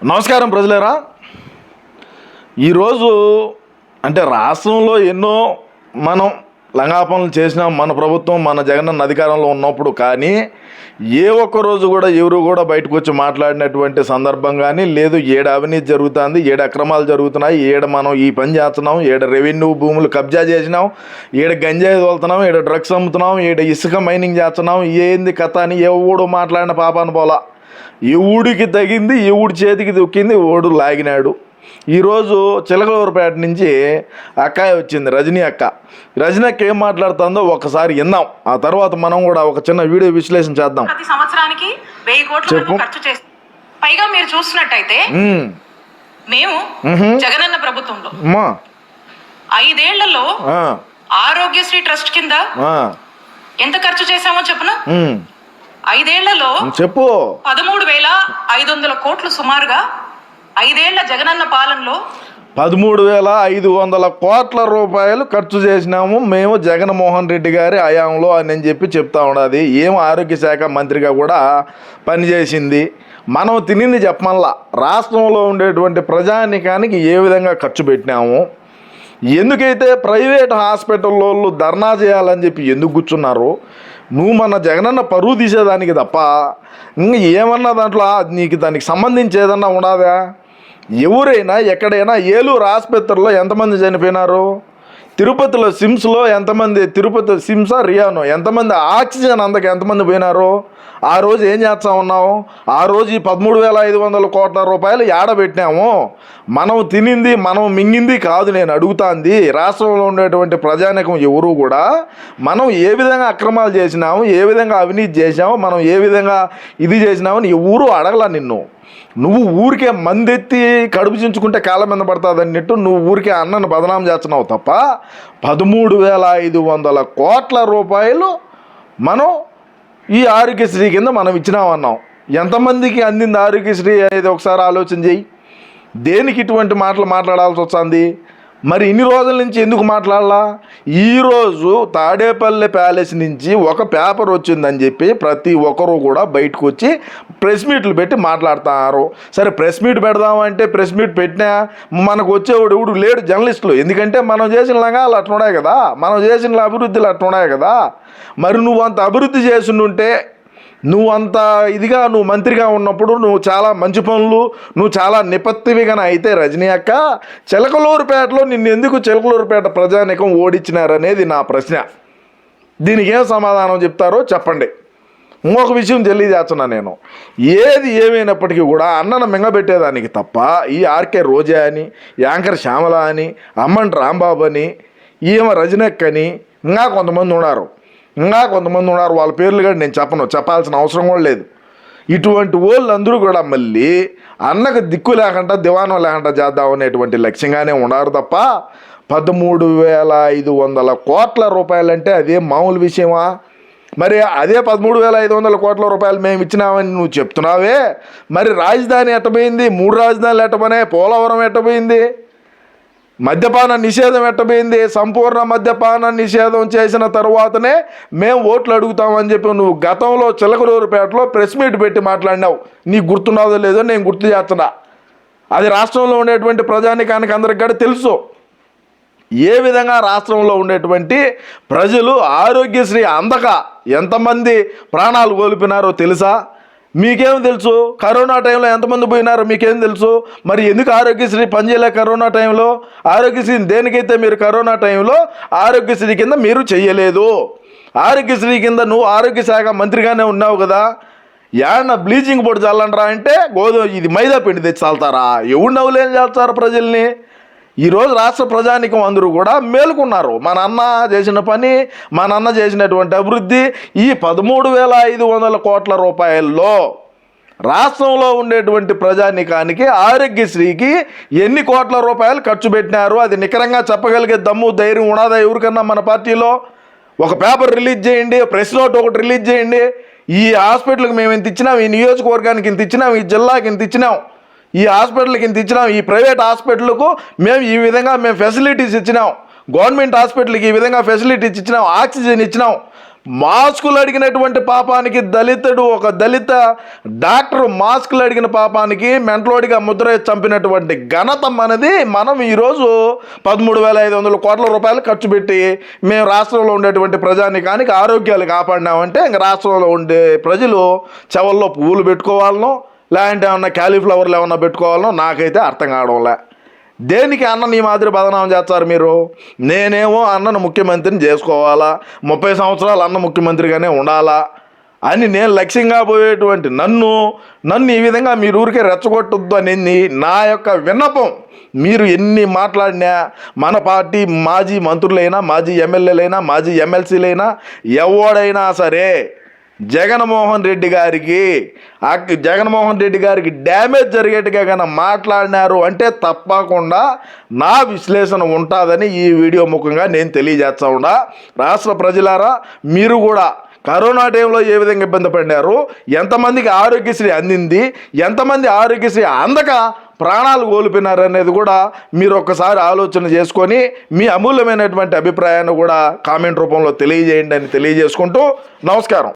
నమస్కారం ప్రజలేరా. ఈరోజు అంటే రాష్ట్రంలో ఎన్నో మనం లంగాపనలు చేసినాం మన ప్రభుత్వం మన జగనన్న అధికారంలో ఉన్నప్పుడు కానీ ఏ ఒక్క రోజు కూడా ఎవరు కూడా బయటకు వచ్చి మాట్లాడినటువంటి సందర్భం కానీ లేదు ఏడ అవినీతి జరుగుతుంది ఏడ అక్రమాలు జరుగుతున్నాయి ఏడ మనం ఈ పని చేస్తున్నాం ఏడ రెవెన్యూ భూములు కబ్జా చేసినాం ఏడ గంజాయి తోలుతున్నాం ఏడ డ్రగ్స్ అమ్ముతున్నాం ఏడ ఇసుక మైనింగ్ చేస్తున్నాం ఏంది కథ అని ఎవడు మాట్లాడిన పాపాను పోలా. ఎవడికి తగింది ఎవడి చేతికి దొక్కింది ఓడు లాగినాడు. ఈరోజు చిలకలూరుపేట నుంచి అక్కాయ వచ్చింది రజనీ అక్క. రజనీ అక్క ఏం మాట్లాడుతుందో ఒకసారి విందాం. ఆ తర్వాత మనం కూడా ఒక చిన్న వీడియో విశ్లేషణ చేద్దాం. ప్రతి సంవత్సరానికి వెయ్యి కోట్ల చెప్పు. వరకు ఖర్చు చేస్తాం పైగా మీరు చూసినట్టయితే ఉమ్, మేము మ్హూ. జగనన్న ప్రభుత్వంలో అమ్మా. ఐదేళ్ళలో ఆ, ఆరోగ్యశ్రీ ట్రస్ట్ కింద ఆ, ఎంత ఖర్చు చేశామో చెప్పన? ఉమ్, ఐదేళ్ళలో చెప్పు. పదమూడు వేల ఐదు వందల కోట్లు సుమారుగా ఐదేళ్ళ జగనన్న పాలనలో పదమూడు వేల ఐదు వందల కోట్ల రూపాయలు ఖర్చు చేసినాము మేము జగన్మోహన్ రెడ్డి గారి హయాంలో అని చెప్పి చెప్తా ఉన్నది. ఏం ఆరోగ్య శాఖ మంత్రిగా కూడా పనిచేసింది. మనం తినింది చెప్పమల్లా రాష్ట్రంలో ఉండేటువంటి ప్రజానికానికి ఏ విధంగా ఖర్చు పెట్టినాము? ఎందుకైతే ప్రైవేట్ హాస్పిటల్లో ధర్నా చేయాలని చెప్పి ఎందుకు కూర్చున్నారు? నువ్వు మన జగనన్న పరువు తీసేదానికి తప్ప ఇంక ఏమన్నా దాంట్లో నీకు దానికి సంబంధించి ఏదన్నా ఉండదా ఎవరైనా ఎక్కడైనా ఏలూరు ఆసుపత్రిలో ఎంతమంది చనిపోయినారు? తిరుపతిలో సిమ్స్లో ఎంతమంది? తిరుపతి సిమ్సా రియానో? ఎంతమంది? ఆక్సిజన్ అందక ఎంతమంది పోయినారు? ఆ రోజు ఏం చేస్తా ఉన్నాము ఆ రోజు ఈ పదమూడు వేల ఐదు వందల కోట్ల రూపాయలు ఏడబెట్టినాము మనం తినింది మనం మింగింది కాదు నేను అడుగుతాంది. రాష్ట్రంలో ఉండేటువంటి ప్రజానికం ఎవరు కూడా మనం ఏ విధంగా అక్రమాలు చేసినాము ఏ విధంగా అవినీతి చేసాము మనం ఏ విధంగా ఇది చేసినామని ఎవరూ అడగల నిన్ను. నువ్వు ఊరికే మందెత్తి కడుపు చించుకుంటే కాళ్ళ మీద పడుతుంది అన్నట్టు నువ్వు ఊరికే అన్నను బదనాం చేస్తున్నావు తప్ప పదమూడు వేల ఐదు వందల కోట్ల రూపాయలు మనం ఈ ఆరోగ్యశ్రీ కింద మనం ఇచ్చినామన్నాం. ఎంతమందికి అందింది ఆరోగ్యశ్రీ అనేది ఒకసారి ఆలోచన చేయి. దేనికి ఇటువంటి మాటలు మాట్లాడాల్సి వస్తుంది? మరి ఇన్ని రోజుల నుంచి ఎందుకు మాట్లాడాలా? ఈరోజు తాడేపల్లి ప్యాలెస్ నుంచి ఒక పేపర్ వచ్చిందని చెప్పి ప్రతి ఒక్కరూ కూడా బయటకు వచ్చి ప్రెస్ మీట్లు పెట్టి మాట్లాడుతున్నారు సరే ప్రెస్ మీట్ పెడదామంటే ప్రెస్ మీట్ పెట్టినా మనకు వచ్చేవాడు ఎవడు లేడు జర్నలిస్టులు. ఎందుకంటే మనం చేసిన లంగాలు అట్లున్నాయి కదా. మనం చేసిన అభివృద్ధులు అట్లున్నాయి కదా. మరి నువ్వు అంత అభివృద్ధి చేసిండుంటే నువ్వు అంత ఇదిగా నువ్వు మంత్రిగా ఉన్నప్పుడు నువ్వు చాలా మంచి పనులు నువ్వు చాలా నిపత్తివిగా అయితే రజనీ అక్క చిలకలూరుపేటలో నిన్ను ఎందుకు చిలకలూరుపేట ప్రజానికం ఓడించినారనేది నా ప్రశ్న. దీనికి ఏం సమాధానం చెప్తారో చెప్పండి. ఇంకొక విషయం తెలియజేస్తున్నా నేను. ఏది ఏమైనప్పటికీ కూడా అన్నను మింగబెట్టేదానికి తప్ప ఈ ఆర్కే రోజా అని యాంకర్ శ్యామల అని అమ్మన్ రాంబాబు అని ఈమె రజనక్ అని ఇంకా కొంతమంది ఉన్నారు. ఇంకా కొంతమంది ఉన్నారు వాళ్ళ పేర్లు కూడా నేను చెప్పను చెప్పాల్సిన అవసరం కూడా లేదు. ఇటువంటి వాళ్ళు అందరూ కూడా మళ్ళీ అన్నకు దిక్కు లేకుండా దివానం లేకుండా చేద్దాం అనేటువంటి లక్ష్యంగానే ఉన్నారు తప్ప పదమూడు వేల ఐదు వందల కోట్ల రూపాయలంటే అదే మామూలు విషయమా? మరి అదే పదమూడు వేల ఐదు వందల కోట్ల రూపాయలు మేము ఇచ్చినామని నువ్వు చెప్తున్నావే? మరి రాజధాని ఎట్టబోయింది? మూడు రాజధానులు ఎట్టబోనే పోలవరం ఎట్టబోయింది? మద్యపాన నిషేధం ఎట్టబోయింది? సంపూర్ణ మద్యపాన నిషేధం చేసిన తర్వాతనే మేము ఓట్లు అడుగుతామని చెప్పి నువ్వు గతంలో చిలకలూరుపేటలో ప్రెస్ మీట్ పెట్టి మాట్లాడినావు. నీకు గుర్తున్నదో లేదో నేను గుర్తు చేస్తున్నా. అది రాష్ట్రంలో ఉండేటువంటి ప్రజానికానికి అందరికి కూడా తెలుసు. ఏ విధంగా రాష్ట్రంలో ఉండేటువంటి ప్రజలు ఆరోగ్యశ్రీ అందక ఎంతమంది ప్రాణాలు కోల్పోయినారో తెలుసా? మీకేం తెలుసు? కరోనా టైంలో ఎంతమంది పోయినారో మీకేం తెలుసు? మరి ఎందుకు ఆరోగ్యశ్రీ పనిచేయలే కరోనా టైంలో? ఆరోగ్యశ్రీ దేనికైతే మీరు కరోనా టైంలో ఆరోగ్యశ్రీ కింద మీరు చేయలేదు? ఆరోగ్యశ్రీ కింద నువ్వు ఆరోగ్య శాఖ మంత్రిగానే ఉన్నావు కదా. యాన్న బ్లీచింగ్ పొడి చల్లండ్రా అంటే గోధుమ ఇది మైదా పిండి తెచ్చి చల్తారా ఎవడు నవ్వులేం చేస్తారు ప్రజల్ని? ఈరోజు రాష్ట్ర ప్రజానికం అందరూ కూడా మేలుకున్నారు. మా నాన్న చేసిన పని మా నాన్న చేసినటువంటి అభివృద్ధి ఈ పదమూడు వేల ఐదు వందల కోట్ల రూపాయల్లో రాష్ట్రంలో ఉండేటువంటి ప్రజానికానికి ఆరోగ్యశ్రీకి ఎన్ని కోట్ల రూపాయలు ఖర్చు పెట్టినారు? అది నికరంగా చెప్పగలిగే దమ్ము ధైర్యం ఉన్నదా ఎవరికన్నా మన పార్టీలో? ఒక పేపర్ రిలీజ్ చేయండి ప్రెస్ నోట్ ఒకటి రిలీజ్ చేయండి. ఈ హాస్పిటల్కి మేము ఇంత ఇచ్చినాం ఈ నియోజకవర్గానికి ఇంత ఇచ్చినాం ఈ జిల్లాకి ఇంత ఇచ్చినాం. ఈ హాస్పిటల్కి ఇంత ఇచ్చినాం ఈ ప్రైవేట్ హాస్పిటల్కు మేము ఈ విధంగా మేము ఫెసిలిటీస్ ఇచ్చినాం. గవర్నమెంట్ హాస్పిటల్కి ఈ విధంగా ఫెసిలిటీస్ ఇచ్చినాం ఆక్సిజన్ ఇచ్చినాం. మాస్కులు అడిగినటువంటి పాపానికి దళితుడు ఒక దళిత డాక్టర్ మాస్కులు అడిగిన పాపానికి మెంటలోడిగా ముద్ర చంపినటువంటి ఘనత మనది. మనం ఈరోజు పదమూడు వేల ఐదు వందల కోట్ల రూపాయలు ఖర్చు పెట్టి మేము రాష్ట్రంలో ఉండేటువంటి ప్రజానికానికి ఆరోగ్యాలు కాపాడినామంటే ఇంక రాష్ట్రంలో ఉండే ప్రజలు చెవల్లో పువ్వులు పెట్టుకోవాలను లేదంటే ఏమన్నా క్యాలీఫ్లవర్లు ఏమన్నా పెట్టుకోవాలనో నాకైతే అర్థం కావడంలే దేనికి అన్నని ఈ మాదిరి బదనాం చేస్తారు మీరు? నేనేమో అన్నను ముఖ్యమంత్రిని చేసుకోవాలా? ముప్పై సంవత్సరాలు అన్న ముఖ్యమంత్రిగానే ఉండాలా? అని నేను లక్ష్యంగా పోయేటువంటి నన్ను నన్ను ఈ విధంగా మీరు ఊరికే రెచ్చగొట్టద్దు అని నా యొక్క విన్నపం. మీరు ఎన్ని మాట్లాడినా మన పార్టీ మాజీ మంత్రులైనా మాజీ ఎమ్మెల్యేలైనా మాజీ ఎమ్మెల్సీలైనా ఎవడైనా సరే జగన్మోహన్ రెడ్డి గారికి జగన్మోహన్ రెడ్డి గారికి డ్యామేజ్ జరిగేట్టుగా కనుక మాట్లాడినారు అంటే తప్పకుండా నా విశ్లేషణ ఉంటుందని ఈ వీడియో ముఖంగా నేను తెలియజేస్తా ఉండా రాష్ట్ర ప్రజలారా మీరు కూడా కరోనా టైంలో ఏ విధంగా ఇబ్బంది పడినారు? ఎంతమందికి ఆరోగ్యశ్రీ అందింది? ఎంతమంది ఆరోగ్యశ్రీ అందక ప్రాణాలు కోల్పోయినారు అనేది కూడా మీరు ఒక్కసారి ఆలోచన చేసుకొని మీ అమూల్యమైనటువంటి అభిప్రాయాన్ని కూడా కామెంట్ రూపంలో తెలియజేయండి అని తెలియజేసుకుంటూ నమస్కారం.